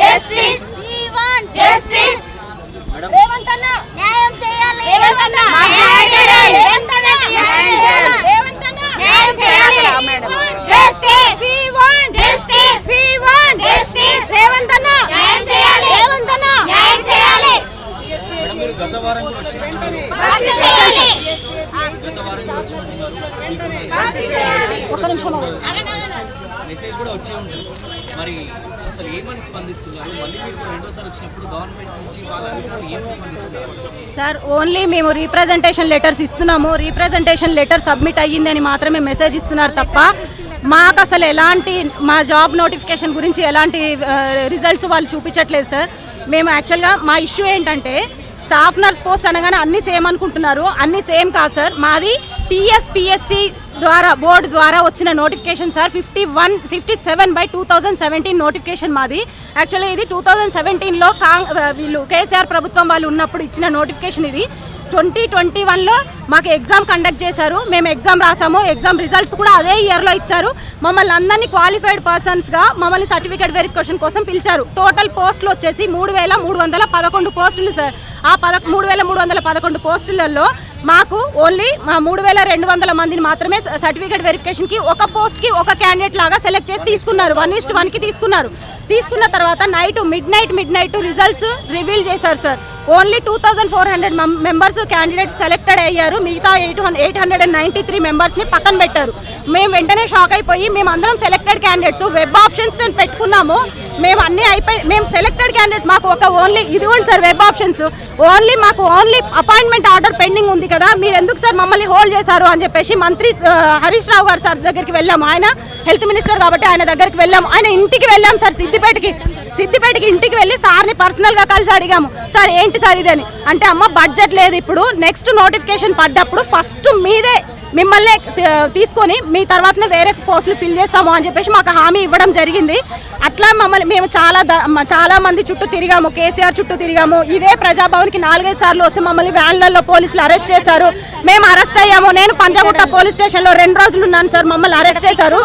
Justice justice madam Revanth అన్న న్యాయం చేయాలి. రేవంత్ అన్న న్యాయం చేయాలి. రేవంత్ అన్న న్యాయం చేయాలి. రేవంత్ అన్న న్యాయం చేయాలి. Justice we want justice we want justice Revanth అన్న న్యాయం చేయాలి. రేవంత్ అన్న న్యాయం చేయాలి. మేడం మీరు గత వారం కూడా వచ్చినట్టున్నారు. గత వారం కూడా వచ్చినట్టున్నారు. మెసేజ్ కూడా వచ్చే ఉంటుంది. మరి అసలు ఏమని స్పందిస్తున్నారు? మళ్ళీ మీరు రెండోసారి వచ్చినప్పుడు గవర్నమెంట్ నుంచి వాళ్ళ అధికారులు ఏమని స్పందిస్తున్నారు సార్ ఓన్లీ మేము రీప్రజెంటేషన్ లెటర్స్ ఇస్తున్నాము. రీప్రజెంటేషన్ లెటర్ సబ్మిట్ అయ్యిందని మాత్రమే మెసేజ్ ఇస్తున్నారు తప్ప మాకు అసలు ఎలాంటి మా జాబ్ నోటిఫికేషన్ గురించి ఎలాంటి రిజల్ట్స్ వాళ్ళు చూపించట్లేదు సార్. మేము యాక్చువల్గా మా ఇష్యూ ఏంటంటే స్టాఫ్ నర్స్ పోస్ట్ అనగానే అన్ని సేమ్ అనుకుంటున్నారు. అన్ని సేమ్ కాదు సార్. మాది టీఎస్పిఎస్సి ద్వారా బోర్డు ద్వారా వచ్చిన notification sir. Fifty one fifty seven by two thousand seventeen notification మాది. యాక్చువల్లీ ఇది టూ థౌజండ్ సెవెంటీన్లో కాంగ్ వీళ్ళు కేసీఆర్ ప్రభుత్వం వాళ్ళు ఉన్నప్పుడు ఇచ్చిన నోటిఫికేషన్ ఇది. ట్వంటీ ట్వంటీ వన్లో మాకు ఎగ్జామ్ కండక్ట్ చేశారు. మేము ఎగ్జామ్ రాసాము. ఎగ్జామ్ రిజల్ట్స్ కూడా అదే ఇయర్లో ఇచ్చారు. మమ్మల్ని అందరినీ క్వాలిఫైడ్ పర్సన్స్గా మమ్మల్ని సర్టిఫికేట్ వెరిఫికేషన్ కోసం పిలిచారు. టోటల్ పోస్టులు వచ్చేసి మూడు వేల మూడు వందల పదకొండు పోస్టులు సార్. ఆ పద మూడు వేల మూడు వందల పదకొండు పోస్టులలో మాకు ఓన్లీ మా మూడు వేల రెండు వందల మందిని మాత్రమే సర్టిఫికేట్ వెరిఫికేషన్కి ఒక పోస్ట్కి ఒక క్యాండిడేట్ లాగా సెలెక్ట్ చేసి తీసుకున్నారు. వన్ ఇస్ట్ వన్కి తీసుకున్నారు. తీసుకున్న తర్వాత night midnight midnight results reveal చేశారు sir only two thousand four hundred members candidates selected అయ్యారు. మిగతా eight eight hundred and ninety three మెంబర్స్ని పక్కన పెట్టారు. మేము వెంటనే షాక్ అయిపోయి మేము అందరం సెలెక్టెడ్ క్యాండిడేట్స్ వెబ్ ఆప్షన్స్ అని పెట్టుకున్నాము. మేము అన్నీ అయిపోయి మేము సెలెక్టెడ్ క్యాండిడేట్స్ మాకు ఒక ఓన్లీ ఇదిగోండి సార్ వెబ్ ఆప్షన్స్ ఓన్లీ మాకు ఓన్లీ అపాయింట్మెంట్ ఆర్డర్ పెండింగ్ ఉంది కదా. మీరు ఎందుకు సార్ మమ్మల్ని హోల్డ్ చేశారు అని చెప్పేసి మంత్రి హరీష్ రావు గారు సార్ దగ్గరికి వెళ్ళాము. ఆయన హెల్త్ మినిస్టర్ కాబట్టి ఆయన దగ్గరికి వెళ్ళాము. ఆయన ఇంటికి వెళ్ళాం సార్ సిద్దిపేటకి. సిద్దిపేటకి ఇంటికి వెళ్ళి సార్ని పర్సనల్గా కలిసి అడిగాము. సార్ ఏంటి సార్ ఇదని అంటే అమ్మ బడ్జెట్ లేదు ఇప్పుడు. నెక్స్ట్ నోటిఫికేషన్ పడ్డప్పుడు ఫస్ట్ మీదే మిమ్మల్ని తీసుకొని మీ తర్వాతనే వేరే పోస్టులు ఫిల్ చేస్తాము అని చెప్పేసి మాకు హామీ ఇవ్వడం జరిగింది. అట్లా మమ్మల్ని మేము చాలా చాలా మంది చుట్టూ తిరిగాము కేసీఆర్ చుట్టూ తిరిగాము. ఇదే ప్రజాభవన్కి నాలుగైదు సార్లు వస్తే మమ్మల్ని వ్యాన్లలో పోలీసులు అరెస్ట్ చేశారు. మేము అరెస్ట్ అయ్యాము. నేను పంజగుట్ట పోలీస్ స్టేషన్లో రెండు రోజులు ఉన్నాను సార్ మమ్మల్ని అరెస్ట్ చేశారు.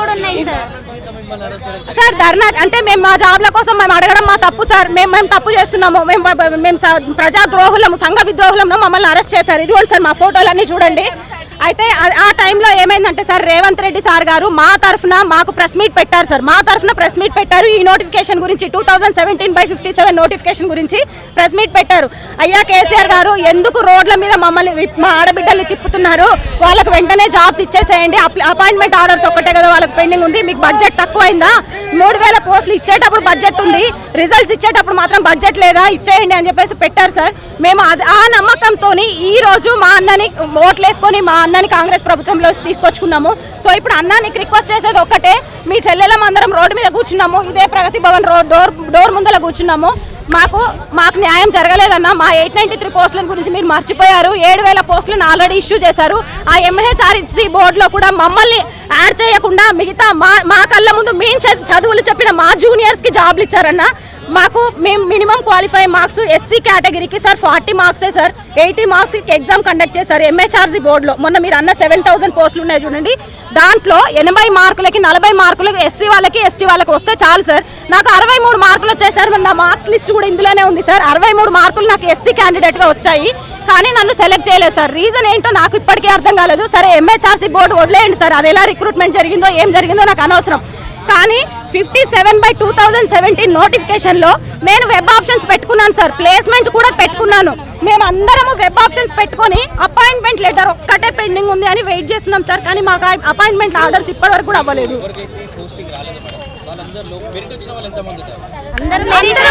సార్ ధర్నా అంటే మేము మా జాబ్ల కోసం మేము అడగడం మా తప్పు సార్. మేము మేము తప్పు చేస్తున్నాము. మేము మేము స- ప్రజా ద్రోహులము సంఘ విద్రోహులము మమ్మల్ని అరెస్ట్ చేశారు. ఇదిగోండి సార్ మా ఫోటోలన్నీ చూడండి. అయితే ఆ- టైంలో ఏమైందంటే సార్ రేవంత్ రెడ్డి సార్ గారు మా తరఫున మాకు ప్రెస్ మీట్ పెట్టారు సార్. మా తరఫున ప్రెస్ మీట్ పెట్టారు. ఈ నోటిఫికేషన్ గురించి two thousand seventeen by fifty seven notification గురించి ప్రెస్ మీట్ పెట్టారు. అయ్యా కేసీఆర్ గారు ఎందుకు రోడ్ల మీద మమ్మల్ని మా ఆడబిడ్డల్ని తిప్పుతున్నారు? వాళ్ళకు వెంటనే జాబ్స్ ఇచ్చేసేయండి. అపాయింట్మెంట్ ఆర్డర్స్ ఒక్కటే కదా వాళ్ళకి పెండింగ్ ఉంది. మీకు బడ్జెట్ తక్కువైందా? మూడు వేల పోస్టులు ఇచ్చేటప్పుడు బడ్జెట్ ఉంది. రిజల్ట్స్ ఇచ్చేటప్పుడు మాత్రం బడ్జెట్ లేదా? ఇచ్చేయండి అని చెప్పేసి పెట్టారు సార్. మేము అది ఆ నమ్మకంతో ఈ రోజు మా అన్నని ఓట్లేసుకొని మా అన్నాన్ని కాంగ్రెస్ ప్రభుత్వంలో తీసుకొచ్చుకున్నాము. సో ఇప్పుడు అన్నానికి రిక్వెస్ట్ చేసేది ఒక్కటే. మీ చెల్లెలం అందరం రోడ్డు మీద కూర్చున్నాము. ఇదే Pragathi Bhavan road door door ముందర కూర్చున్నాము. మాకు మాకు న్యాయం జరగలేదన్న మా ఎయిట్ నైన్టీ త్రీ పోస్టుల గురించి మీరు మర్చిపోయారు. ఏడు వేల పోస్టులను ఆల్రెడీ ఇష్యూ చేశారు. ఆ ఎంహెచ్ఆర్సి బోర్డులో కూడా మమ్మల్ని యాడ్ చేయకుండా మిగతా మా మా కళ్ళ ముందు మేము చదువులు చెప్పిన మా జూనియర్స్కి జాబ్లు ఇచ్చారన్న మాకు మేము మినిమం క్వాలిఫై మార్క్స్ ఎస్సీ కేటగిరీకి sir forty మార్క్సే sir. Eighty marks exam conduct చేశారు. ఎంహెచ్ఆర్సీ బోర్డులో. మొన్న మీరు అన్న సెవెన్ థౌసండ్ పోస్టులు ఉన్నాయి చూడండి. దాంట్లో ఎనభై మార్కులకి నలభై మార్కులకి ఎస్సీ వాళ్ళకి ఎస్టీ వాళ్ళకి వస్తే చాలు సార్. నాకు అరవై మూడు మార్కులు వచ్చాయి సార్. నా మార్క్స్ లిస్ట్ కూడా ఇందులోనే ఉంది సార్. అరవై మూడు మార్కులు నాకు ఎస్సీ క్యాండిడేట్గా వచ్చాయి. కానీ నన్ను సెలెక్ట్ చేయలేదు సార్. రీజన్ ఏంటో నాకు ఇప్పటికీ అర్థం కాలేదు. సరే ఎంహెచ్ఆర్సీ బోర్డు వదిలేయండి సార్. అది ఎలా రిక్రూట్మెంట్ జరిగిందో ఏం జరిగిందో నాకు అనవసరం. కానీ fifty seven by two thousand seventeen నోటిఫికేషన్లో నేను వెబ్ ఆప్షన్స్ పెట్టుకున్నాను సార్. ప్లేస్మెంట్ కూడా పెట్టుకున్నాను. మేము అందరము వెబ్ ఆప్షన్స్ పెట్టుకొని అపాయింట్మెంట్ లెటర్ ఒక్కటే పెండింగ్ ఉంది అని వెయిట్ చేస్తున్నాం సార్. కానీ మాకు అపాయింట్మెంట్ ఆర్డర్స్ ఇప్పటివరకు కూడా అవ్వలేదు. అందరం మెరిట్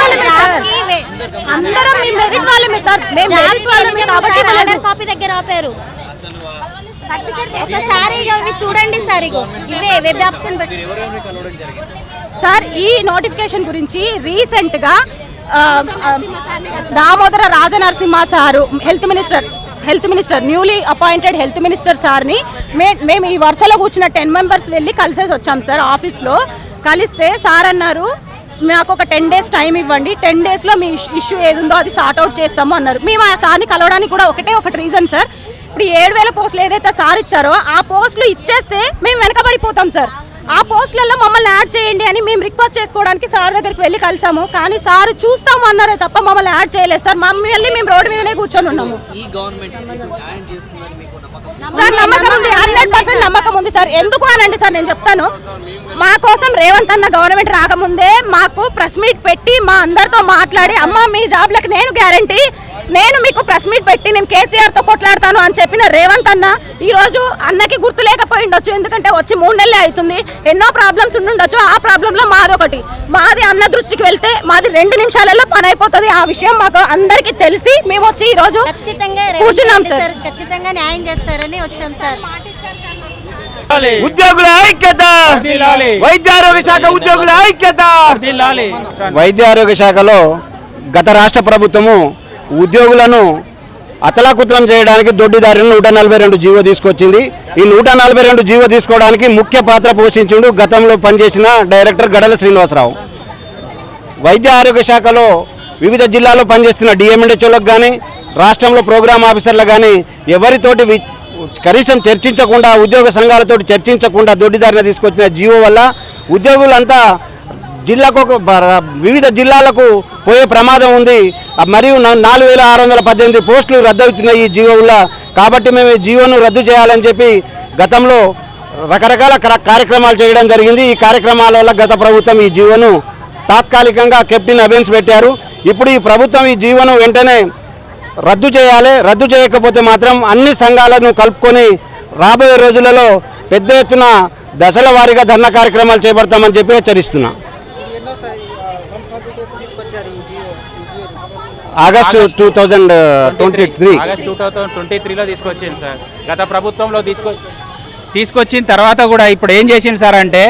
వాళ్ళమే సార్. అందరం మీ మెరిట్ వాళ్ళమే సార్. మేము మెరిట్ వాళ్ళమే కాబట్టి ఆర్డర్. కాపీ దగ్గర ఆపారు. ఒకసారి చూడండి సార్ ఇగో. ఇవే వెబ్ ఆప్షన్ సార్ ఈ నోటిఫికేషన్ గురించి రీసెంట్గా Damodara Rajanarasimha sir health minister health minister newly appointed health minister సార్ని మే మేము ఈ వరుసలో కూర్చున్న టెన్ మెంబర్స్ వెళ్ళి కలిసేసి వచ్చాం సార్ ఆఫీస్లో. కలిస్తే సార్ అన్నారు మాకు ఒక టెన్ డేస్ టైం ఇవ్వండి. టెన్ డేస్లో మీ ఇష్యూ ఏది ఉందో అది సార్ట్అవుట్ చేస్తాము అన్నారు. మేము ఆ సార్ని కలవడానికి కూడా ఒకటే ఒకటి రీజన్ సార్ ఇప్పుడు ఏడు వేల పోస్టులు ఏదైతే సార్ ఇచ్చారో ఆ పోస్టులు ఇచ్చేస్తే మేము వెనకబడిపోతాం సార్. ఆ పోస్టులలో మమ్మల్ని యాడ్ చేయండి అని మేము రిక్వెస్ట్ చేసుకోవడానికి సార్ దగ్గరికి వెళ్ళి కలిసాము. కానీ సార్ చూస్తాము అన్నారే తప్ప మమ్మల్ని యాడ్ చేయలేదు సార్. మమ్మల్ని మేము రోడ్డు మీదనే కూర్చొని ఉన్నాము? సార్ నమ్మకం ఉంది. హండ్రెడ్ పర్సెంట్ నమ్మకం ఉంది సార్. ఎందుకు అనండి సార్ నేను చెప్తాను. మా కోసం రేవంత్ అన్న గవర్నమెంట్ రాకముందే మాకు ప్రెస్ మీట్ పెట్టి మా అందరితో మాట్లాడి అమ్మ మీ జాబ్లకు నేను గ్యారంటీ నేను మీకు ప్రెస్ మీట్ పెట్టి నేను కేసీఆర్తో కొట్లాడతాను అని చెప్పిన రేవంత్ అన్న ఈ రోజు అన్నకి గుర్తు లేకపోయి ఉండొచ్చు ఎందుకంటే వచ్చి మూడు నెలలే అవుతుంది. ఎన్నో ప్రాబ్లమ్స్ ఉండుండొచ్చు. ఆ ప్రాబ్లమ్లో మాదొకటి మాది అన్న దృష్టికి వెళ్తే మాది రెండు నిమిషాలలో పని అయిపోతుంది. ఆ విషయం మాకు అందరికీ తెలిసి మేము వచ్చి ఈ రోజు ఖచ్చితంగా కూర్చున్నాం సార్. ఖచ్చితంగా న్యాయం చేస్తారని వచ్చాం సార్. ఉద్యోగుల ఐక్యత. వైద్య ఆరోగ్య శాఖ ఉద్యోగుల ఐక్యత. వైద్య ఆరోగ్య శాఖలో గత రాష్ట్ర ప్రభుత్వము ఉద్యోగులను అతలాకుతలం చేయడానికి దొడ్డిదారిని నూట నలభై రెండు జీవో తీసుకొచ్చింది. ఈ నూట నలభై రెండు జీవో తీసుకోవడానికి ముఖ్య పాత్ర పోషించిండు గతంలో పనిచేసిన డైరెక్టర్ గడల శ్రీనివాసరావు. వైద్య ఆరోగ్య శాఖలో వివిధ జిల్లాల్లో పనిచేస్తున్న డిఎంఎన్హెచ్ఓలకు కానీ రాష్ట్రంలో ప్రోగ్రామ్ ఆఫీసర్లకు కానీ ఎవరితోటి కనీసం చర్చించకుండా ఉద్యోగ సంఘాలతో చర్చించకుండా దొడ్డిదారిన తీసుకొచ్చిన జీవో వల్ల ఉద్యోగులంతా జిల్లాకు ఒక వివిధ జిల్లాలకు పోయే ప్రమాదం ఉంది. మరియు నాలుగు వేల ఆరు వందల పద్దెనిమిది పోస్టులు రద్దవుతున్నాయి ఈ జీవో వల్ల. కాబట్టి మేము ఈ జీవోను రద్దు చేయాలని చెప్పి గతంలో రకరకాల కార్యక్రమాలు చేయడం జరిగింది. ఈ కార్యక్రమాల వల్ల గత ప్రభుత్వం ఈ జీవోను తాత్కాలికంగా కెప్టెన్ అబెన్స్ పెట్టారు. ఇప్పుడు ఈ ప్రభుత్వం ఈ జీవోను వెంటనే రద్దు చేయాలి. రద్దు చేయకపోతే మాత్రం అన్ని సంఘాలను కలుపుకొని రాబోయే రోజులలో పెద్ద ఎత్తున దశల వారీగా ధర్నా కార్యక్రమాలు చేపడతామని చెప్పి హెచ్చరిస్తున్నా. August two thousand twenty three August two thousand twenty త్రీలో తీసుకొచ్చింది సార్. గత ప్రభుత్వంలో తీసుకొ తీసుకొచ్చిన తర్వాత కూడా ఇప్పుడు ఏం చేసింది సార్ అంటే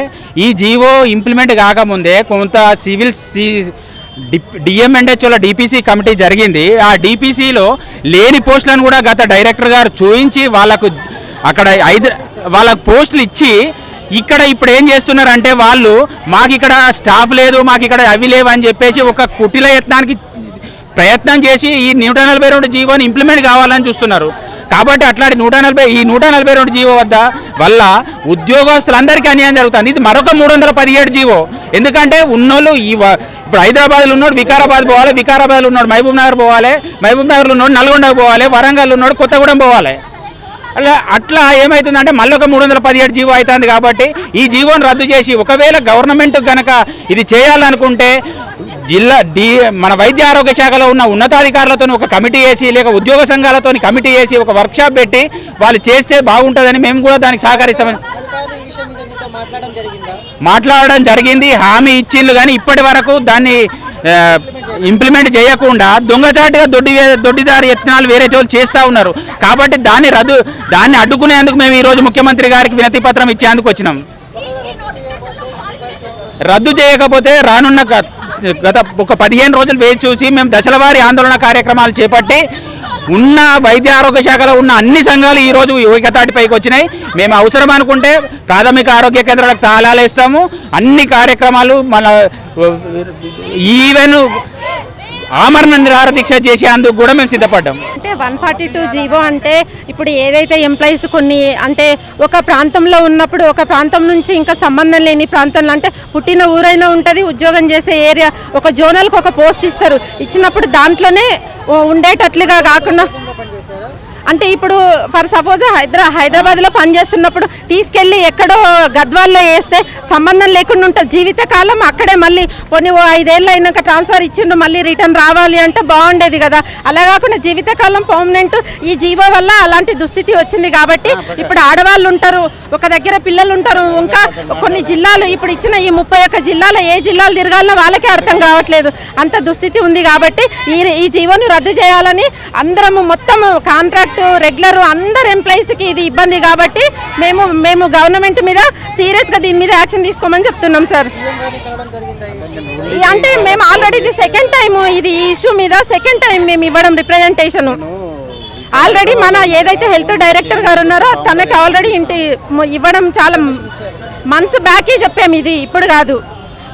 ఈ జీవో ఇంప్లిమెంట్ కాకముందే కొంత సివిల్ సి డిఎంఎన్హెచ్ఓల డిపిసి కమిటీ జరిగింది. ఆ డిపిసిలో లేని పోస్టులను కూడా గత డైరెక్టర్ గారు చూయించి వాళ్ళకు అక్కడ ఐదు వాళ్ళకు పోస్టులు ఇచ్చి ఇక్కడ ఇప్పుడు ఏం చేస్తున్నారంటే వాళ్ళు మాకు ఇక్కడ స్టాఫ్ లేదు మాకు ఇక్కడ అవి లేవు అని చెప్పేసి ఒక కుటిల యత్నానికి ప్రయత్నం చేసి ఈ నూట నలభై రెండు జీవోని ఇంప్లిమెంట్ కావాలని చూస్తున్నారు. కాబట్టి అట్లాంటి నూట నలభై ఈ నూట నలభై రెండు జీవో వద్ద వల్ల ఉద్యోగస్తులందరికీ అన్యాయం జరుగుతుంది. ఇది మరొక మూడు వందల పదిహేడు జీవో. ఎందుకంటే ఉన్నోళ్ళు ఈ వ- ఇప్పుడు హైదరాబాద్లో ఉన్నాడు వికారాబాద్ పోవాలి వికారాబాద్లో ఉన్నాడు మహబూబ్ నగర్ పోవాలి మహబూబ్ నగర్లో ఉన్నాడు నల్గొండకు పోవాలి వరంగల్ ఉన్నాడు కొత్తగూడెం పోవాలి. అలా అట్లా ఏమవుతుందంటే మళ్ళీ ఒక మూడు వందల పదిహేడు జీవో అవుతుంది కాబట్టి ఈ జీవోను రద్దు చేసి ఒకవేళ గవర్నమెంట్ కనుక ఇది చేయాలనుకుంటే జిల్లా డి మన వైద్య ఆరోగ్య శాఖలో ఉన్న ఉన్నతాధికారులతో ఒక కమిటీ వేసి లేక ఉద్యోగ సంఘాలతో కమిటీ వేసి ఒక వర్క్షాప్ పెట్టి వాళ్ళు చేస్తే బాగుంటుందని మేము కూడా దానికి సహకరిస్తామని మాట్లాడడం జరిగిందా? హామీ ఇచ్చిండ్రు కానీ ఇప్పటి వరకు దాన్ని ఇంప్లిమెంట్ చేయకుండా దొంగచాటుగా దొడ్డి దొడ్డిదారి యత్నాలు వేరే చోటు చేస్తూ ఉన్నారు. కాబట్టి దాన్ని రద్దు దాన్ని అడ్డుకునేందుకు మేము ఈరోజు ముఖ్యమంత్రి గారికి వినతి పత్రం ఇచ్చేందుకు వచ్చినాం. రద్దు చేయకపోతే రానున్న గత ఒక పదిహేను రోజులు వేచి చూసి మేము దశలవారి ఆందోళన కార్యక్రమాలు చేపట్టి ఉన్న వైద్య ఆరోగ్య శాఖలో ఉన్న అన్ని సంఘాలు ఈ ఏకతాటిపైకి వచ్చినాయి. మేము అవసరం అనుకుంటే ప్రాథమిక ఆరోగ్య కేంద్రాలకు తాళాలు ఇస్తాము అన్ని కార్యక్రమాలు మన ఈవెన్ ఆమరణ నిరాహార దీక్ష చేసేందుకు కూడా మేము సిద్ధపడ్డాం. అంటే వన్ ఫార్టీ టూ జీవో అంటే ఇప్పుడు ఏదైతే ఎంప్లాయీస్ కొన్ని అంటే ఒక ప్రాంతంలో ఉన్నప్పుడు ఒక ప్రాంతం నుంచి ఇంకా సంబంధం లేని ప్రాంతంలో అంటే పుట్టిన ఊరైనా ఉంటుంది ఉద్యోగం చేసే ఏరియా ఒక జోనల్కి ఒక పోస్ట్ ఇస్తారు. ఇచ్చినప్పుడు దాంట్లోనే ఉండేటట్లుగా కాకుండా అంటే ఇప్పుడు ఫర్ సపోజ్ హైదరా హైదరాబాద్లో పనిచేస్తున్నప్పుడు తీసుకెళ్ళి ఎక్కడో గద్వాల్లో వేస్తే సంబంధం లేకుండా ఉంటుంది. జీవితకాలం అక్కడే మళ్ళీ కొన్ని ఓ ఐదేళ్ళు అయినాక ట్రాన్స్ఫర్ ఇచ్చిండు మళ్ళీ రిటర్న్ రావాలి అంటే బాగుండేది కదా. అలా కాకుండా జీవితకాలం పర్మనెంట్ ఈ జీవో వల్ల అలాంటి దుస్థితి వచ్చింది కాబట్టి ఇప్పుడు ఆడవాళ్ళు ఉంటారు ఒక దగ్గర పిల్లలు ఉంటారు ఇంకా కొన్ని జిల్లాలు ఇప్పుడు ఇచ్చిన ఈ ముప్పై ఒక్క జిల్లాలో ఏ జిల్లాలు తిరగాలనో వాళ్ళకే అర్థం కావట్లేదు. అంత దుస్థితి ఉంది కాబట్టి ఈ ఈ జీవోను రద్దు చేయాలని అందరము మొత్తం కాంట్రాక్ట్ రెగ్యులర్ అందరు ఎంప్లాయీస్కి ఇది ఇబ్బంది కాబట్టి మేము మేము గవర్నమెంట్ మీద సీరియస్గా దీని మీద యాక్షన్ తీసుకోమని చెప్తున్నాం సార్. అంటే మేము ఆల్రెడీ ఇది సెకండ్ టైం ఇది ఈ ఇష్యూ మీద సెకండ్ టైం మేము ఇవ్వడం రిప్రజెంటేషన్ ఆల్రెడీ మన ఏదైతే హెల్త్ డైరెక్టర్ గారు ఉన్నారో తనకి ఆల్రెడీ ఇంటి ఇవ్వడం చాలా మంత్స్ బ్యాకే చెప్పాము ఇది ఇప్పుడు కాదు.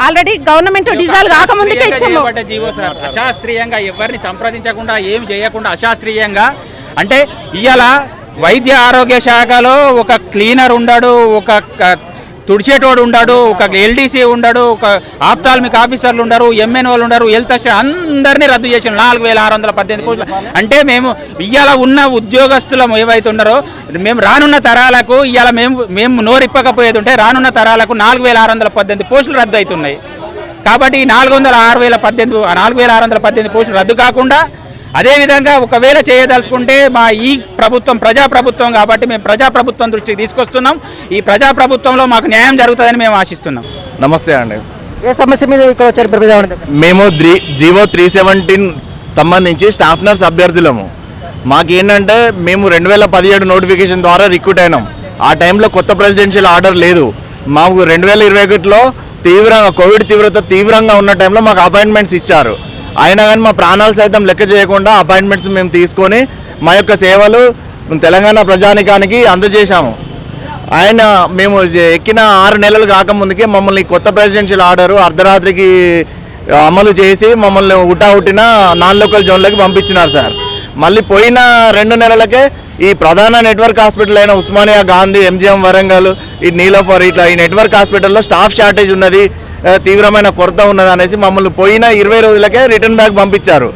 ఆల్రెడీ గవర్నమెంట్ డిజాల్వ్ కాకముందుకే ఇచ్చాము. అశాస్త్రీయంగా ఎవరిని సంప్రదించకుండా ఏం చేయకుండా అశాస్త్రీయంగా అంటే ఇవాళ వైద్య ఆరోగ్య శాఖలో ఒక క్లీనర్ ఉండడు ఒక తుడిచేటోడు ఉండడు ఒక ఎల్డీసీ ఉండడు ఒక ఆప్తాల్మిక్ ఆఫీసర్లు ఉండరు ఎంఎన్ఓలు ఉండరు హెల్త్ అసిస్టెంట్ అందరినీ రద్దు చేసిన నాలుగు వేల ఆరు వందల పద్దెనిమిది పోస్టులు అంటే మేము ఇవాళ ఉన్న ఉద్యోగస్తులం ఏవైతే ఉన్నారో మేము రానున్న తరాలకు ఇవాళ మేము మేము నోరిప్పకపోయేది ఉంటే రానున్న తరాలకు నాలుగు వేల ఆరు వందల పద్దెనిమిది పోస్టులు రద్దు అవుతున్నాయి. కాబట్టి ఈ నాలుగు వందల ఆరు వేల పద్దెనిమిది నాలుగు వేల ఆరు వందల పద్దెనిమిది పోస్టులు రద్దు కాకుండా అదేవిధంగా ఒకవేళ చేయదలుచుకుంటే మా ఈ ప్రభుత్వం ప్రజాప్రభుత్వం కాబట్టి మేము ప్రజాప్రభుత్వం దృష్టికి తీసుకొస్తున్నాం. ఈ ప్రజాప్రభుత్వంలో మాకు న్యాయం జరుగుతుందని మేము ఆశిస్తున్నాం. నమస్తే అండి. ఏ సమస్య మీద ఇక్కడ వచ్చారు మేము త్రీ జీవో త్రీ సెవెంటీన్ సంబంధించి స్టాఫ్ నర్స్ అభ్యర్థులము. మాకేంటంటే మేము రెండు వేల పదిహేడు నోటిఫికేషన్ ద్వారా రిక్రూట్ అయినాం. ఆ టైంలో కొత్త ప్రెసిడెన్షియల్ ఆర్డర్ లేదు. మాకు రెండు వేల ఇరవై ఒకటిలో తీవ్రంగా కోవిడ్ తీవ్రత తీవ్రంగా ఉన్న టైంలో మాకు అపాయింట్మెంట్స్ ఇచ్చారు. అయినా కానీ మా ప్రాణాలు సైతం లెక్క చేయకుండా అపాయింట్మెంట్స్ మేము తీసుకొని మా యొక్క సేవలు తెలంగాణ ప్రజానికానికి అందజేశాము. ఆయన మేము ఎక్కిన ఆరు నెలలు కాకముందుకే మమ్మల్ని కొత్త ప్రెసిడెన్షియల్ ఆర్డర్ అర్ధరాత్రికి అమలు చేసి మమ్మల్ని ఉటా ఉట్టిన నాన్ లోకల్ జోన్లోకి పంపించినారు సార్. మళ్ళీ పోయిన రెండు నెలలకే ఈ ప్రధాన నెట్వర్క్ హాస్పిటల్ అయిన ఉస్మానియా గాంధీ ఎంజిఎం వరంగల్ ఈ నీలోఫర్ ఇట్లా ఈ నెట్వర్క్ హాస్పిటల్లో స్టాఫ్ షార్టేజ్ ఉన్నది. తీవ్రమైన కొరత ఉన్నది అనేసి మమ్మల్ని పోయిన ఇరవై రోజులకే రిటర్న్ బ్యాక్ పంపించారు.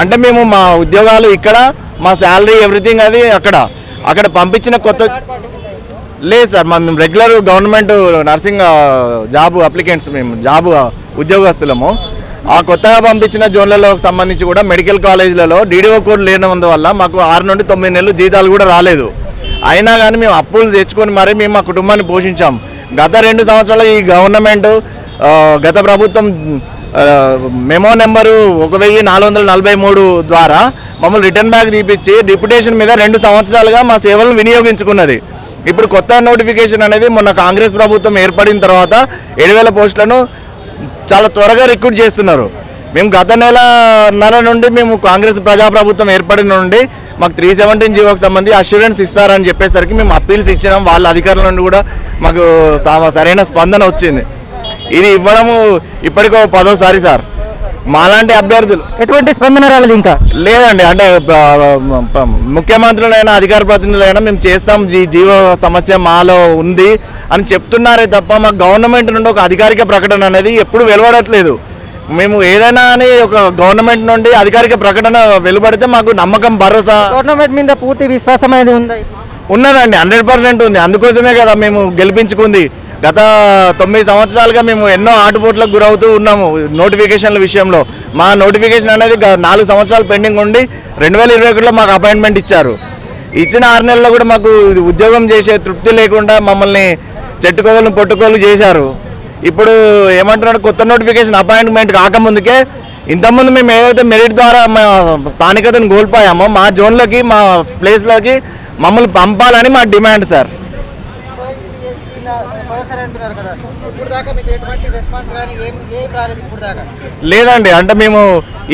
అంటే మేము మా ఉద్యోగాలు ఇక్కడ మా శాలరీ ఎవ్రీథింగ్ అది అక్కడ. అక్కడ పంపించిన కొత్త లేదు సార్ మా మేము regular government nursing job applicants మేము జాబ్ ఉద్యోగస్తులము. ఆ కొత్తగా పంపించిన జోన్లలో సంబంధించి కూడా మెడికల్ కాలేజీలలో డీడీఓ కోడ్ లేనందువల్ల మాకు ఆరు నుండి తొమ్మిది నెలలు జీతాలు కూడా రాలేదు. అయినా కానీ మేము అప్పులు తెచ్చుకొని మరీ మేము మా కుటుంబాన్ని పోషించాం. గత రెండు సంవత్సరాలు ఈ గవర్నమెంట్ గత ప్రభుత్వం మెమో నెంబరు ఒక వెయ్యి నాలుగు వందల నలభై మూడు ద్వారా మమ్మల్ని రిటర్న్ బ్యాక్ తీపిచ్చి డిప్యుటేషన్ మీద రెండు సంవత్సరాలుగా మా సేవలను వినియోగించుకున్నది. ఇప్పుడు కొత్త నోటిఫికేషన్ అనేది మొన్న కాంగ్రెస్ ప్రభుత్వం ఏర్పడిన తర్వాత ఏడు వేల పోస్టులను చాలా త్వరగా రిక్రూట్ చేస్తున్నారు. మేము గత నెల నెల నుండి మేము కాంగ్రెస్ ప్రజాప్రభుత్వం ఏర్పడిన నుండి మాకు త్రీ సెవెంటీన్ జీవోకి సంబంధించి అష్యూరెన్స్ ఇస్తారని చెప్పేసరికి మేము అప్పీల్స్ ఇచ్చినాం. వాళ్ళ అధికారుల నుండి కూడా మాకు సా- సరైన స్పందన వచ్చింది. ఇది ఇవ్వడము ఇప్పటికో పదోసారి సార్. మాలాంటి అభ్యర్థులు. ఎటువంటి స్పందన రాలేదు ఇంకా? లేదండి అంటే ముఖ్యమంత్రులైనా అధికార ప్రతినిధులైనా మేము చేస్తాం జీ జీవ సమస్య మాలో ఉంది అని చెప్తున్నారే తప్ప మాకు గవర్నమెంట్ నుండి ఒక అధికారిక ప్రకటన అనేది ఎప్పుడు వెలువడట్లేదు. మేము ఏదైనా అని ఒక గవర్నమెంట్ నుండి అధికారిక ప్రకటన వెలువడితే మాకు నమ్మకం భరోసా గవర్నమెంట్ మీద పూర్తి విశ్వాసం అనేది ఉందా? ఉన్నదండి హండ్రెడ్ పర్సెంట్ ఉంది. అందుకోసమే కదా మేము గెలిపించుకుంది. గత తొమ్మిది సంవత్సరాలుగా మేము ఎన్నో ఆటుపోట్లకు గురవుతూ ఉన్నాము నోటిఫికేషన్ల విషయంలో. మా నోటిఫికేషన్ అనేది గ- నాలుగు సంవత్సరాలు పెండింగ్ ఉండి రెండు వేల ఇరవై ఒకటిలో మాకు అపాయింట్మెంట్ ఇచ్చారు. ఇచ్చిన ఆరు నెలల్లో కూడా మాకు ఉద్యోగం చేసే తృప్తి లేకుండా మమ్మల్ని చెట్టుకోవలు పొట్టుకోలు చేశారు. ఇప్పుడు ఏమంటున్నాడు కొత్త నోటిఫికేషన్ అపాయింట్మెంట్ కాకముందుకే ఇంతకుముందు మేము ఏదైతే మెరిట్ ద్వారా మా స్థానికతను కోల్పోయామో మా జోన్లోకి మా ప్లేస్లోకి మమ్మల్ని పంపాలని మా డిమాండ్ సార్. అంటున్నారు కదా ఇప్పుడు దాకా మీకు ఎటువంటి రెస్పాన్స్ కానీ ఏం ఏం రాలేదు ఇప్పుడు దాకా? లేదండి అంటే మేము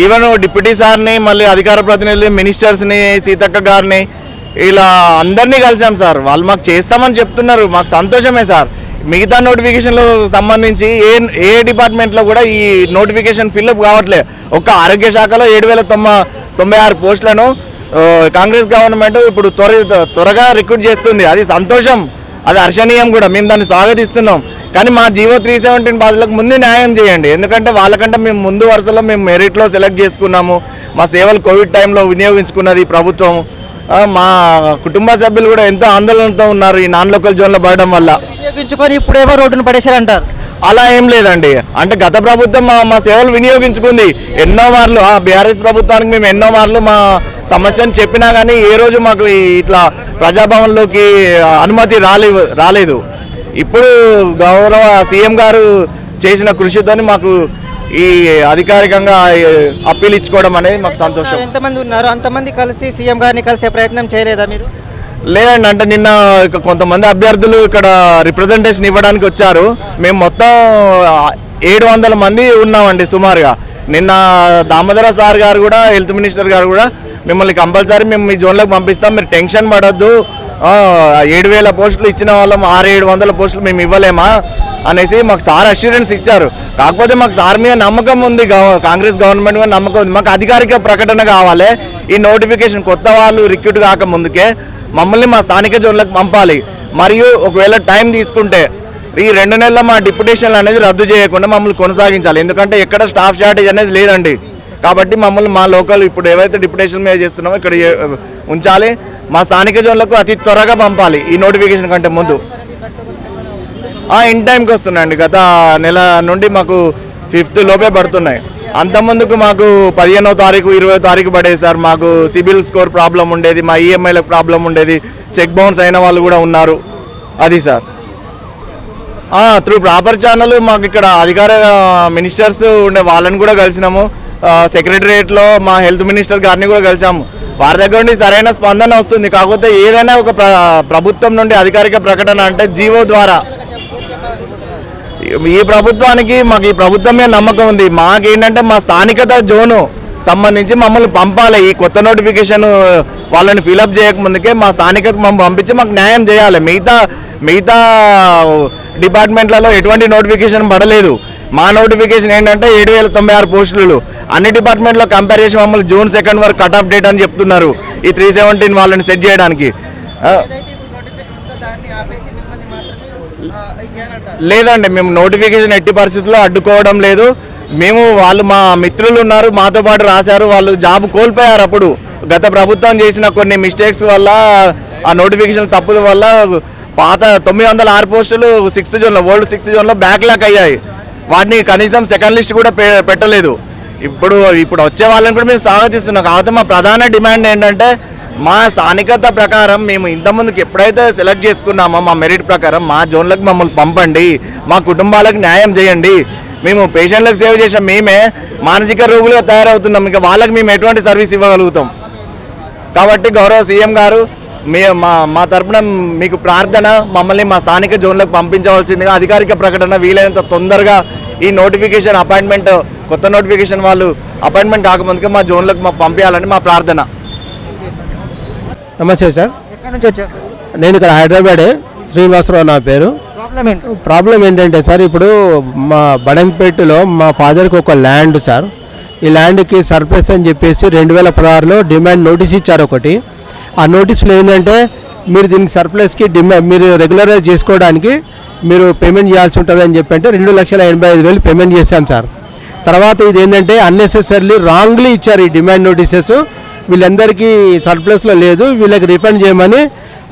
ఈవెన్ డిప్యూటీ సార్ని మళ్ళీ అధికార ప్రతినిధులు మినిస్టర్స్ని సీతక్క గారిని ఇలా అందరినీ కలిసాం సార్. వాళ్ళు మాకు చేస్తామని చెప్తున్నారు మాకు సంతోషమే సార్. మిగతా నోటిఫికేషన్లు సంబంధించి ఏ ఏ డిపార్ట్మెంట్లో కూడా ఈ నోటిఫికేషన్ ఫిల్అప్ కావట్లేదు ఒక్క ఆరోగ్య శాఖలో ఏడు వేల తొంభై తొంభై ఆరు పోస్టులను కాంగ్రెస్ గవర్నమెంట్ ఇప్పుడు త్వర త్వరగా రిక్రూట్ చేస్తుంది. అది సంతోషం. అది హర్షణీయం కూడా. మేము దాన్ని స్వాగతిస్తున్నాం. కానీ మా జీవో త్రీ సెవెంటీన్ బాధలకు ముందు న్యాయం చేయండి. ఎందుకంటే వాళ్ళకంటే మేము ముందు వరుసలో మేము మెరిట్లో సెలెక్ట్ చేసుకున్నాము. మా సేవలు కోవిడ్ టైంలో వినియోగించుకున్నది ప్రభుత్వం. మా కుటుంబ సభ్యులు కూడా ఎంతో ఆందోళనతో ఉన్నారు ఈ నాన్ లోకల్ జోన్లో పడడం వల్ల. వినియోగించుకొని ఇప్పుడేమో రోడ్డును పడేశారంటారు. అలా ఏం లేదండి. అంటే గత ప్రభుత్వం మా మా సేవలు వినియోగించుకుంది. ఎన్నో మార్లు ఆ బీఆర్ఎస్ ప్రభుత్వానికి మేము ఎన్నో మార్లు మా సమస్యను చెప్పినా కానీ ఏ రోజు మాకు ఇట్లా ప్రజాభవన్లోకి అనుమతి రాలే రాలేదు. ఇప్పుడు గౌరవ సీఎం గారు చేసిన కృషితోని మాకు ఈ అధికారికంగా అప్పీల్ ఇచ్చుకోవడం అనేది మాకు సంతోషం. ఎంతమంది ఉన్నారు? అంతమంది కలిసి సీఎం గారిని కలిసే ప్రయత్నం చేయలేదా మీరు? లేదండి అంటే నిన్న కొంతమంది అభ్యర్థులు ఇక్కడ రిప్రజెంటేషన్ ఇవ్వడానికి వచ్చారు. మేము మొత్తం ఏడు వందల మంది ఉన్నామండి సుమారుగా. నిన్న దామోదర సార్ గారు కూడా హెల్త్ మినిస్టర్ గారు కూడా మిమ్మల్ని కంపల్సరీ మేము మీ జోన్లోకి పంపిస్తాం. మీరు టెన్షన్ పడొద్దు. ఏడు వేల పోస్టులు ఇచ్చిన వాళ్ళం ఆరు ఏడు వందల పోస్టులు మేము ఇవ్వలేమా అనేసి మాకు సార్ అష్యూరెన్స్ ఇచ్చారు. కాకపోతే మాకు సార్ మీద నమ్మకం ఉంది. కాంగ్రెస్ గవర్నమెంట్ మీద నమ్మకం ఉంది. మాకు అధికారిక ప్రకటన కావాలి. ఈ నోటిఫికేషన్ కొత్త వాళ్ళు రిక్రూట్ కాక ముందుకే మమ్మల్ని మా స్థానిక జోన్లకు పంపాలి. మరియు ఒకవేళ టైం తీసుకుంటే ఈ రెండు నెలల మా డిప్యుటేషన్లు అనేది రద్దు చేయకుండా మమ్మల్ని కొనసాగించాలి. ఎందుకంటే ఎక్కడ స్టాఫ్ షార్టేజ్ అనేది లేదండి. కాబట్టి మమ్మల్ని మా లోకల్ ఇప్పుడు ఏవైతే డిప్యుటేషన్ మీద చేస్తున్నామో ఇక్కడ ఉంచాలి. మా స్థానిక జోన్లకు అతి త్వరగా పంపాలి ఈ నోటిఫికేషన్ కంటే ముందు. ఇన్ టైంకి వస్తున్నాయండి. గత నెల నుండి మాకు ఫిఫ్త్ లోపే పడుతున్నాయి. అంతమందుకు మాకు పదిహేనో తారీఖు ఇరవై తారీఖు పడేది సార్. మాకు సిబిల్ స్కోర్ ప్రాబ్లం ఉండేది మా ఈఎంఐలకు ప్రాబ్లం ఉండేది చెక్ బౌన్స్ అయిన వాళ్ళు కూడా ఉన్నారు. అది సార్. త్రూ ప్రాపర్ ఛానల్ మాకు ఇక్కడ అధికార మినిస్టర్స్ ఉండే వాళ్ళని కూడా కలిసినాము. సెక్రటరియట్లో మా హెల్త్ మినిస్టర్ గారిని కూడా కలిసాము. వారి దగ్గర నుండి సరైన స్పందన వస్తుంది. కాకపోతే ఏదైనా ఒక ప్రభుత్వం నుండి అధికారిక ప్రకటన అంటే జీవో ద్వారా ఈ ప్రభుత్వానికి మాకు ఈ ప్రభుత్వం మీద నమ్మకం ఉంది. మాకేంటంటే మా స్థానికత జోను సంబంధించి మమ్మల్ని పంపాలి. ఈ కొత్త నోటిఫికేషన్ వాళ్ళని ఫిలప్ చేయకముందుకే మా స్థానికత మమ్మల్ని పంపించి మాకు న్యాయం చేయాలి. మిగతా మిగతా డిపార్ట్మెంట్లలో ఎటువంటి నోటిఫికేషన్ పడలేదు. మా నోటిఫికేషన్ ఏంటంటే ఏడు వేల తొంభై ఆరు పోస్టులు. అన్ని డిపార్ట్మెంట్లో కంపేర్ చేసి మమ్మల్ని జూన్ సెకండ్ వరకు కట్ ఆఫ్ డేట్ అని చెప్తున్నారు. ఈ త్రీ సెవెంటీన్ వాళ్ళని సెట్ చేయడానికి ఆ, ఏదైతే ఇప్పుడు నోటిఫికేషన్ ఉందో దాన్ని ఆపేసి మిమ్మల్ని మాత్రమే ఆ, ఇది చేయాలంటారు లేదండి మేము నోటిఫికేషన్ ఎట్టి పరిస్థితుల్లో అడ్డుకోవడం లేదు. మేము వాళ్ళు మా మిత్రులు ఉన్నారు మాతో పాటు రాశారు వాళ్ళు జాబ్ కోల్పోయారు అప్పుడు. గత ప్రభుత్వం చేసిన కొన్ని మిస్టేక్స్ వల్ల ఆ నోటిఫికేషన్ తప్పుద వల్ల పాత తొమ్మిది వందల ఆరు పోస్టులు సిక్స్త్ జోన్లో ఓల్డ్ సిక్స్త్ జోన్లో బ్యాక్లాక్ అయ్యాయి. వాటిని కనీసం సెకండ్ లిస్ట్ కూడా పె- పెట్టలేదు. ఇప్పుడు ఇప్పుడు వచ్చే వాళ్ళని కూడా మేము స్వాగతిస్తున్నాం. కాకపోతే మా ప్రధాన డిమాండ్ ఏంటంటే మా స్థానికత ప్రకారం మేము ఇంతకుముందుకు ఎప్పుడైతే సెలెక్ట్ చేసుకున్నామో మా మెరిట్ ప్రకారం మా జోన్లకు మమ్మల్ని పంపండి మా కుటుంబాలకు న్యాయం చేయండి. మేము పేషెంట్లకు సేవ చేసాం మేమే మానసిక రోగులుగా తయారవుతున్నాం. ఇంకా వాళ్ళకి మేము ఎటువంటి సర్వీస్ ఇవ్వగలుగుతాం. కాబట్టి గౌరవ సీఎం గారు మీ మా మా తరపున మీకు ప్రార్థన మమ్మల్ని మా స్థానిక జోన్లకు పంపించవలసిందిగా అధికారిక ప్రకటన వీలైనంత తొందరగా ఈ నోటిఫికేషన్ అపాయింట్మెంట్ కొత్త నోటిఫికేషన్ వాళ్ళు అపాయింట్మెంట్ కాకముందుకే మా జోన్లకు మా పంపించాలని మా ప్రార్థన. నమస్తే సార్. ఎక్కడి నుంచి వచ్చారు సార్? నేను ఇక్కడ హైదరాబాద్. శ్రీనివాసరావు నా పేరు. ప్రాబ్లం ఏంటి? ప్రాబ్లం ఏంటంటే సార్ ఇప్పుడు మా బడంపేటలో మా ఫాదర్కి ఒక ల్యాండ్ సార్. ఈ ల్యాండ్కి సర్ప్రైస్ అని చెప్పేసి రెండు వేల పదహారులో డిమాండ్ నోటీస్ ఇచ్చారు ఒకటి. ఆ నోటీస్లో ఏంటంటే మీరు దీనికి సర్ప్లస్కి డిమాండ్ మీరు రెగ్యులరైజ్ చేసుకోవడానికి మీరు పేమెంట్ చేయాల్సి ఉంటుంది అని చెప్పి అంటే రెండు లక్షల ఎనభై ఐదు వేలు పేమెంట్ చేశాం సార్. తర్వాత ఇది ఏంటంటే అన్నెసెసరీ రాంగ్లీ ఇచ్చారు ఈ డిమాండ్ నోటీసెస్. వీళ్ళందరికీ సర్ప్లస్లో లేదు. వీళ్ళకి రిఫండ్ చేయమని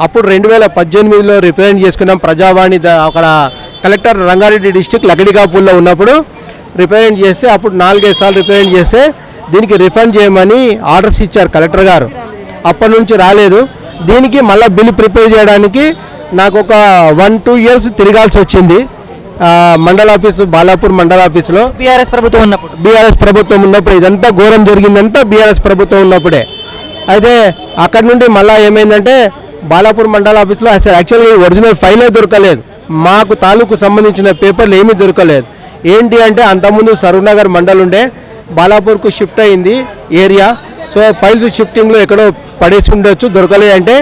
అప్పుడు రెండు వేల పద్దెనిమిదిలో రిప్రజెంట్ చేసుకున్నాం. ప్రజావాణి అక్కడ కలెక్టర్ రంగారెడ్డి డిస్టిక్ లగడికాపూర్లో ఉన్నప్పుడు రిప్రజెంట్ చేస్తే అప్పుడు నాలుగైదు సార్లు రిప్రజెంట్ చేస్తే దీనికి రిఫండ్ చేయమని ఆర్డర్స్ ఇచ్చారు కలెక్టర్ గారు. అప్పటి నుంచి రాలేదు. దీనికి మళ్ళీ బిల్ ప్రిపేర్ చేయడానికి నాకు ఒక వన్ టూ ఇయర్స్ తిరగాల్సి వచ్చింది. మండల ఆఫీసు బాలాపూర్ మండల ఆఫీసులో బీఆర్ఎస్ ప్రభుత్వం ఉన్నప్పుడు. బీఆర్ఎస్ ప్రభుత్వం ఉన్నప్పుడు ఇదంతా ఘోరం జరిగిందంతా బీఆర్ఎస్ ప్రభుత్వం ఉన్నప్పుడే. అయితే అక్కడ నుండి మళ్ళీ ఏమైందంటే బాలాపూర్ మండల ఆఫీస్లో అసలు యాక్చువల్గా ఒరిజినల్ ఫైలే దొరకలేదు. మాకు తాలూకు సంబంధించిన పేపర్లు ఏమీ దొరకలేదు. ఏంటి అంటే అంతకుముందు సరూనగర్ మండల్ ఉండే బాలాపూర్కు షిఫ్ట్ అయింది ఏరియా. సో ఫైల్స్ షిఫ్టింగ్లో ఎక్కడో పడేసి ఉండొచ్చు దొరకలేదు అంటే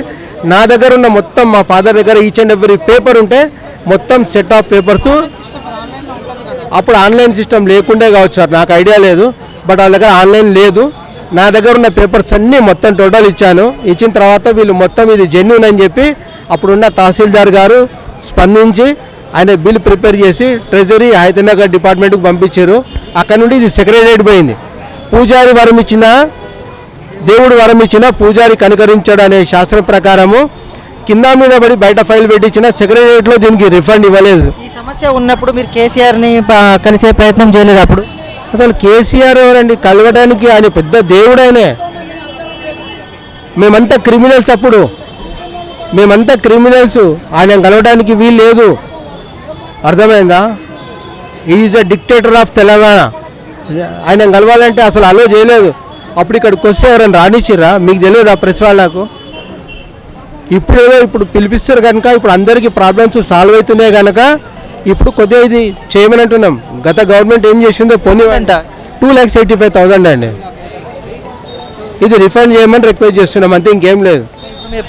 నా దగ్గర ఉన్న మొత్తం మా ఫాదర్ దగ్గర ఈచ్ అండ్ ఎవ్రీ పేపర్ ఉంటే మొత్తం సెట్ ఆఫ్ పేపర్స్ అప్పుడు ఆన్లైన్ సిస్టమ్ లేకుండే కావచ్చు సార్ నాకు ఐడియా లేదు. బట్ వాళ్ళ దగ్గర ఆన్లైన్ లేదు. నా దగ్గర ఉన్న పేపర్స్ అన్నీ మొత్తం టోటల్ ఇచ్చాను. ఇచ్చిన తర్వాత వీళ్ళు మొత్తం ఇది జెన్యున్ అని చెప్పి అప్పుడున్న తహసీల్దార్ గారు స్పందించి ఆయన బిల్ ప్రిపేర్ చేసి ట్రెజరీ హైదరాబాద్ డిపార్ట్మెంట్కి పంపించారు. అక్కడ నుండి ఇది సెక్రటరేట్ పోయింది. పూజారి వరం ఇచ్చిన దేవుడు వరం ఇచ్చిన పూజారి కనుకరించాడు అనే శాస్త్రం ప్రకారము కింద మీద పడి బయట ఫైల్ పెట్టించిన సెక్రటరియట్లో దీనికి రిఫండ్ ఇవ్వలేదు. ఈ సమస్య ఉన్నప్పుడు మీరు కేసీఆర్ని కలిసే ప్రయత్నం చేయలేదు అప్పుడు? అసలు కేసీఆర్ ఎవరండి? కలవడానికి ఆయన పెద్ద దేవుడైనే. మేమంతా క్రిమినల్స్ అప్పుడు. మేమంతా క్రిమినల్స్. ఆయన కలవడానికి వీలు లేదు అర్థమైందా is a dictator of Telangana. ఆయన కలవాలంటే అసలు అలో చేయలేదు. అప్పుడు ఇక్కడికి వస్తే ఎవరైనా రానిచ్చిర్రా? మీకు తెలియదు ఆ ప్రెస్ వాళ్ళకు? ఇప్పుడు ఏదో ఇప్పుడు పిలిపిస్తారు కనుక ఇప్పుడు అందరికీ ప్రాబ్లమ్స్ సాల్వ్ అవుతున్నాయి కనుక ఇప్పుడు కొద్దిగా ఇది చేయమని అంటున్నాం. గత గవర్నమెంట్ ఏం చేసిందో పొంది? Two lakhs eighty five thousand అండి. ఇది రిఫండ్ చేయమని రిక్వెస్ట్ చేస్తున్నాం అంతే ఇంకేం లేదు.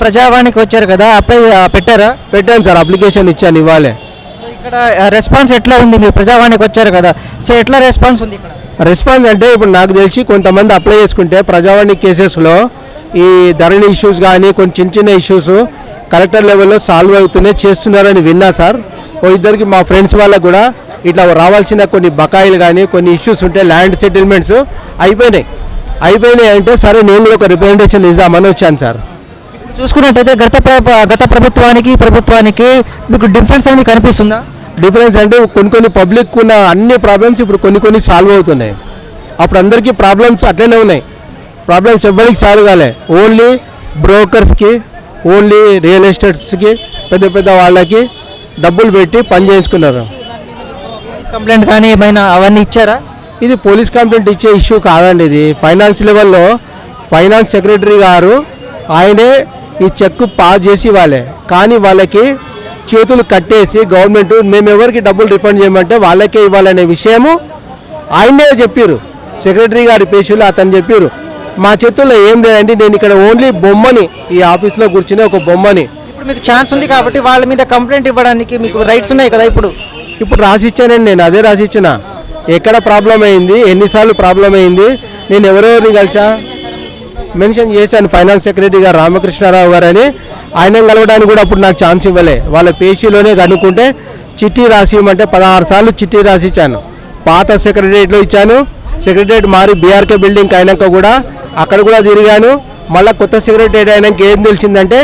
ప్రజావాణికి వచ్చారు కదా అప్లై పెట్టారా? పెట్టాను సార్ అప్లికేషన్ ఇచ్చాను ఇవ్వాలి. సో ఇక్కడ రెస్పాన్స్ ఎట్లా ఉంది? మీరు ప్రజావాణికి వచ్చారు కదా సో ఎట్లా రెస్పాన్స్ ఉంది ఇక్కడ? రెస్పాన్స్ అంటే ఇప్పుడు నాకు తెలిసి కొంతమంది అప్లై చేసుకుంటే ప్రజావాణి కేసెస్లో ఈ ధరణి ఇష్యూస్ కానీ కొన్ని చిన్న చిన్న ఇష్యూస్ కలెక్టర్ లెవెల్లో సాల్వ్ అవుతున్నాయి చేస్తున్నారని విన్నా సార్. ఓ ఇద్దరికి మా ఫ్రెండ్స్ వాళ్ళకు కూడా ఇట్లా రావాల్సిన కొన్ని బకాయిలు కానీ కొన్ని ఇష్యూస్ ఉంటే ల్యాండ్ సెటిల్మెంట్స్ అయిపోయినాయి. అయిపోయినాయి అంటే సరే నేను కూడా ఒక రిప్రజెంటేషన్ ఇద్దామని వచ్చాను సార్. చూసుకున్నట్టయితే గత గత ప్రభుత్వానికి ప్రభుత్వానికి మీకు డిఫరెన్స్ అనేది కనిపిస్తుందా? డిఫరెన్స్ అంటే కొన్ని కొన్ని పబ్లిక్ ఉన్న అన్ని ప్రాబ్లమ్స్ ఇప్పుడు కొన్ని కొన్ని సాల్వ్ అవుతున్నాయి. అప్పుడు అందరికీ ప్రాబ్లమ్స్ అట్లనే ఉన్నాయి. ప్రాబ్లమ్స్ ఎవరికి సాల్వ్ కాలే. ఓన్లీ బ్రోకర్స్కి ఓన్లీ రియల్ ఎస్టేట్స్కి పెద్ద పెద్ద వాళ్ళకి డబ్బులు పెట్టి పని చేయించుకున్నారు. కంప్లైంట్ కానీ ఏమైనా అవన్నీ ఇచ్చారా? ఇది పోలీస్ కంప్లైంట్ ఇచ్చే ఇష్యూ కాదండి ఇది. ఫైనాన్స్ లెవెల్లో ఫైనాన్స్ సెక్రటరీ గారు ఆయనే ఈ చెక్ పాస్ చేసి ఇవ్వాలి కానీ వాళ్ళకి చేతులు కట్టేసి గవర్నమెంట్ మేము ఎవరికి డబ్బులు రిఫండ్ చేయమంటే వాళ్ళకే ఇవ్వాలనే విషయము ఆయనే చెప్పారు సెక్రటరీ గారి పేషులు అతను చెప్పారు మా చేతుల్లో ఏం లేదండి. నేను ఇక్కడ ఓన్లీ బొమ్మని ఈ ఆఫీస్లో కూర్చుని ఒక బొమ్మని. ఇప్పుడు మీకు ఛాన్స్ ఉంది కాబట్టి వాళ్ళ మీద కంప్లైంట్ ఇవ్వడానికి మీకు రైట్స్ ఉన్నాయి కదా ఇప్పుడు? ఇప్పుడు రాసిచ్చానండి నేను అదే రాసిచ్చిన. ఎక్కడ ప్రాబ్లం అయింది ఎన్నిసార్లు ప్రాబ్లం అయింది నేను ఎవరెవరిని కలిసా? మెన్షన్ చేశాను ఫైనాన్స్ సెక్రటరీ గారు రామకృష్ణారావు గారు అని. ఆయన కలవడానికి కూడా అప్పుడు నాకు ఛాన్స్ ఇవ్వలే. వాళ్ళ పేషీలోనే కనుక్కుంటే చిట్టి రాసి ఇవ్వమంటే పదహారు సార్లు చిట్టి రాసి ఇచ్చాను పాత సెక్రటరియట్లో ఇచ్చాను. సెక్రటరియట్ మారి బీఆర్కే బిల్డింగ్ అయినాక కూడా అక్కడ కూడా తిరిగాను. మళ్ళీ కొత్త సెక్రటరియట్ అయినాక ఏం తెలిసిందంటే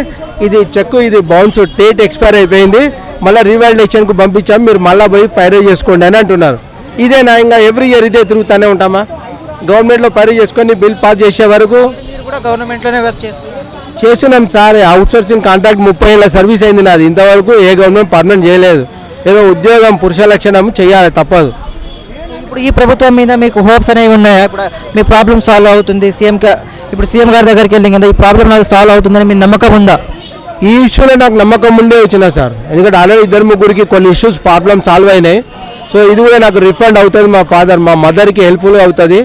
ఇది చెక్ ఇది బౌన్స్ డేట్ ఎక్స్పైర్ అయిపోయింది. మళ్ళీ రీవాలిడేషన్కు పంపించాం మీరు మళ్ళీ పోయి ఫైర్ చేసుకోండి అని అంటున్నారు. ఇదేనా ఇంకా ఎవ్రీ ఇయర్ ఇదే తిరుగుతూనే ఉంటామా? గవర్నమెంట్లో పరి చేసుకొని బిల్ పాస్ చేసే వరకు మీరు కూడా గవర్నమెంట్లోనే వర్క్ చేస్తున్నారు. చేస్తున్నాం సార్ అవుట్ సోర్సింగ్ కాంట్రాక్ట్ ముప్పై ఏళ్ళ సర్వీస్ అయింది నాది. ఇంతవరకు ఏ గవర్నమెంట్ పర్మనెంట్ చేయలేదు. ఏదో ఉద్యోగం పురుష లక్షణం చేయాలి తప్పదు. ఇప్పుడు ఈ ప్రభుత్వం మీద మీకు హోప్స్ అనేవి ఉన్నాయా? ఇప్పుడు మీ ప్రాబ్లమ్ సాల్వ్ అవుతుంది. సీఎం ఇప్పుడు సీఎం గారి దగ్గరికి వెళ్ళి కదా ఈ ప్రాబ్లం నాకు సాల్వ్ అవుతుందని మీ నమ్మకం ఉందా? ఈ ఇష్యూలో నాకు నమ్మకం ఉండే వచ్చిన సార్. ఎందుకంటే ఆల్రెడీ ఇద్దరు ముగ్గురికి కొన్ని ఇష్యూస్ ప్రాబ్లమ్ సాల్వ్ అయినాయి. సో ఇది కూడా నాకు రిఫండ్ అవుతుంది. మా ఫాదర్ మా మదర్కి హెల్ప్ఫుల్ అవుతుంది.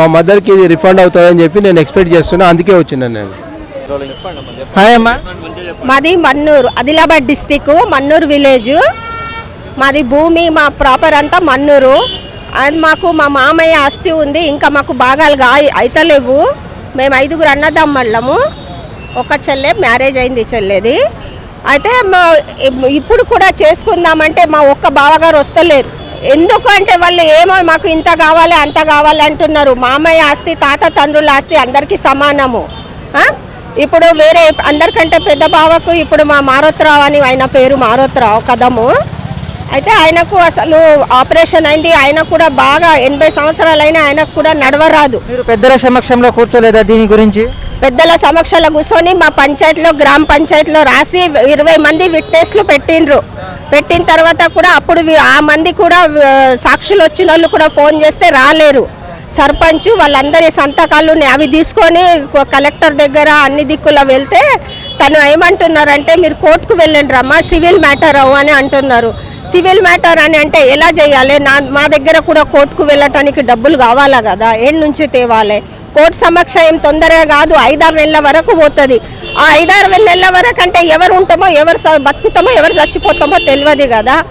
మా మదర్కి ఇది రిఫండ్ అవుతుంది అని చెప్పి నేను ఎక్స్పెక్ట్ చేస్తున్నా. అందుకే వచ్చినాను నేను. హాయ్ అమ్మా. మాది మన్నూరు ఆదిలాబాద్ డిస్టిక్ మన్నూరు విలేజ్ మాది భూమి మా ప్రాపర్ అంతా మన్నూరు. అది మాకు మా మామయ్య ఆస్తి ఉంది ఇంకా మాకు భాగాలుగా అయితలేవు. మేము ఐదుగురు అన్నదమ్మళ్ళము. ఒక చెల్లె మ్యారేజ్ అయింది చెల్లెది. అయితే మా- ఇప్పుడు కూడా చేసుకుందామంటే మా ఒక్క బావగారు వస్తలేరు. ఎందుకు అంటే వాళ్ళు ఏమో మాకు ఇంత కావాలి అంత కావాలి అంటున్నారు. మామయ్య ఆస్తి తాత తండ్రుల ఆస్తి అందరికీ సమానము. ఇప్పుడు వేరే అందరికంటే పెద్ద బావకు ఇప్పుడు మా మారోత్రావు అని ఆయన పేరు మారోత్రావు కదము. అయితే ఆయనకు అసలు ఆపరేషన్ అయింది. ఆయన కూడా బాగా ఎనభై సంవత్సరాలైనా ఆయనకు కూడా నడవరాదు. మీరు పెద్దల సమక్షంలో కూర్చోలేదా దీని గురించి? పెద్దల సమక్షంలో కూర్చొని మా పంచాయతీలో గ్రామ పంచాయతీలో రాసి ఇరవై మంది విట్నెస్లు పెట్టిండ్రు. పెట్టిన తర్వాత కూడా అప్పుడు ఆ మంది కూడా సాక్షులు వచ్చిన వాళ్ళు కూడా ఫోన్ చేస్తే రాలేరు. సర్పంచ్ వాళ్ళందరి సంతకాలు అవి తీసుకొని కలెక్టర్ దగ్గర అన్ని దిక్కుల వెళ్తే తను ఏమంటున్నారంటే మీరు కోర్టుకు వెళ్ళండి రమ్మా సివిల్ మ్యాటర్ అవు అని అంటున్నారు. సివిల్ మ్యాటర్ అని అంటే ఎలా చేయాలి? నా మా దగ్గర కూడా కోర్టుకు వెళ్ళటానికి డబ్బులు కావాలా కదా? ఏడు నుంచి తేవాలి. కోర్టు సమక్ష ఏం తొందరగా కాదు ఐదారు నెలల వరకు పోతుంది. ఆ ఐదారు నెలల వరకు అంటే ఎవరు ఉంటామో ఎవరు స- బతుకుతామో ఎవరు చచ్చిపోతామో తెలియదు కదా.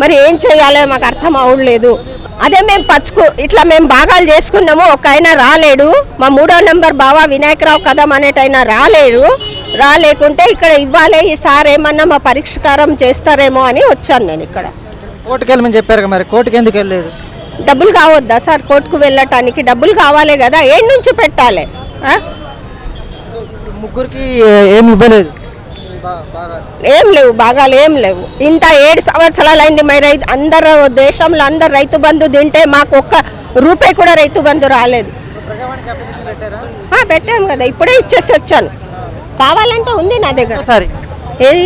మరి ఏం చేయాలో మాకు అర్థం అవ్వలేదు అదే మేము పచ్చుకు ఇట్లా మేము భాగాలు చేసుకున్నాము ఒక ఆయన రాలేడు. మా మూడో నెంబర్ బావ వినాయకరావు కదం అనేటైనా రాలేడు. రాలేకుంటే ఇక్కడ ఇవ్వాలి ఈసారి ఏమన్నా మా పరిష్కారం చేస్తారేమో అని వచ్చాను నేను ఇక్కడ. కోర్టుకి వెళ్ళమని చెప్పారు మరి కోర్టుకి ఎందుకు వెళ్ళలేదు? డబ్బులు కావద్దా సార్ కోర్టుకు వెళ్ళటానికి? డబ్బులు కావాలి కదా ఏడు నుంచి పెట్టాలి. ముగ్గురికి ఏమి ఇవ్వలేదు? ఏం లేవు భాగాలు ఏం లేవు. ఇంత ఏడు సంవత్సరాలు అయింది మరి రైతు అందరు దేశంలో అందరు రైతు బంధు తింటే మాకు ఒక్క రూపాయి కూడా రైతు బంధు రాలేదు. పెట్టాను కదా ఇప్పుడే ఇచ్చేసి వచ్చాను. కావాలంటే ఉంది నా దగ్గర. సారీ ఏది?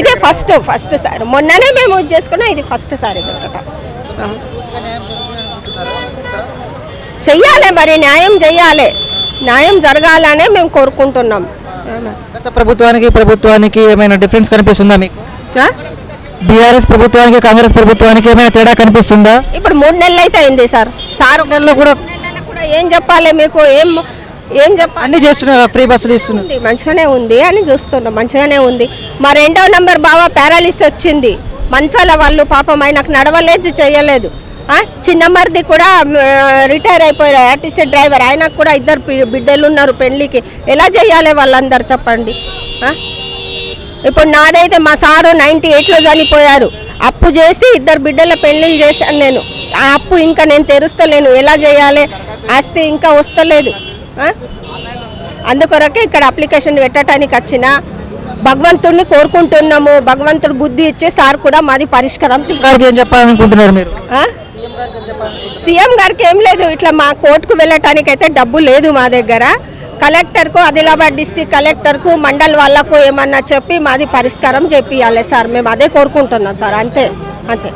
ఇదే ఫస్ట్ ఫస్ట్ సారి. మొన్ననే మేము ఇది చేసుకున్నాం ఇది ఫస్ట్ సారి పెట్టట చెయ్యాలి మరి న్యాయం చెయ్యాలి. న్యాయం జరగాలనే మేము కోరుకుంటున్నాం. గత ప్రభుత్వానికి ప్రభుత్వానికి ఏమైనా డిఫరెన్స్ కనిపిస్తుందా మీకు? బీఆర్ఎస్ ప్రభుత్వానికి కాంగ్రెస్ ప్రభుత్వానికి ఏమైనా తేడా కనిపిస్తుందా? ఇప్పుడు మూడు నెలలు అయితే అయింది సార్. సార్ నెలలు కూడా ఏం చెప్పాలి మీకు? ఏం ఏం చెప్పాలి? అన్ని చేస్తున్నారు? ఫ్రీ బస్సులు ఇస్తున్నారు ఉంది మంచిగానే ఉంది అని చూస్తున్నాం మంచిగానే ఉంది. మా రెండవ నంబర్ బావ పారాలిస్ వచ్చింది. మంచాల వాళ్ళు పాపం ఆయనకు నడవలేదు చేయలేదు. ఆ, చిన్న మరిది కూడా రిటైర్ అయిపోయారు. ఆర్టీసీ డ్రైవర్ ఆయనకు కూడా ఇద్దరు బిడ్డలు ఉన్నారు పెళ్ళికి. ఎలా చేయాలి వాళ్ళందరూ చెప్పండి? ఇప్పుడు నాదైతే మా సారు నైంటీ ఎయిట్లో చనిపోయారు. అప్పు చేసి ఇద్దరు బిడ్డల పెళ్ళిళ్ళు చేశాను నేను. ఆ అప్పు ఇంకా నేను తెరుస్తలేను. ఎలా చేయాలి? ఆస్తి ఇంకా వస్తలేదు? అందుకొరకే ఇక్కడ అప్లికేషన్ పెట్టడానికి వచ్చిన భగవంతుడిని కోరుకుంటున్నాము భగవంతుడు బుద్ధి ఇచ్చి సార్ కూడా మాది పరిష్కారం ఏం చెప్పాలనుకుంటున్నారు మీరు? సీఎం గారికి ఏం లేదు ఇట్లా మా కోర్టుకు వెళ్ళటానికి అయితే డబ్బు లేదు మా దగ్గర. కలెక్టర్కు ఆదిలాబాద్ డిస్టిక్ కలెక్టర్కు మండల్ వాళ్ళకు ఏమన్నా చెప్పి మాది పరిష్కారం చెప్పియాలి సార్. మేము అదే కోరుకుంటున్నాం సార్ అంతే అంతే.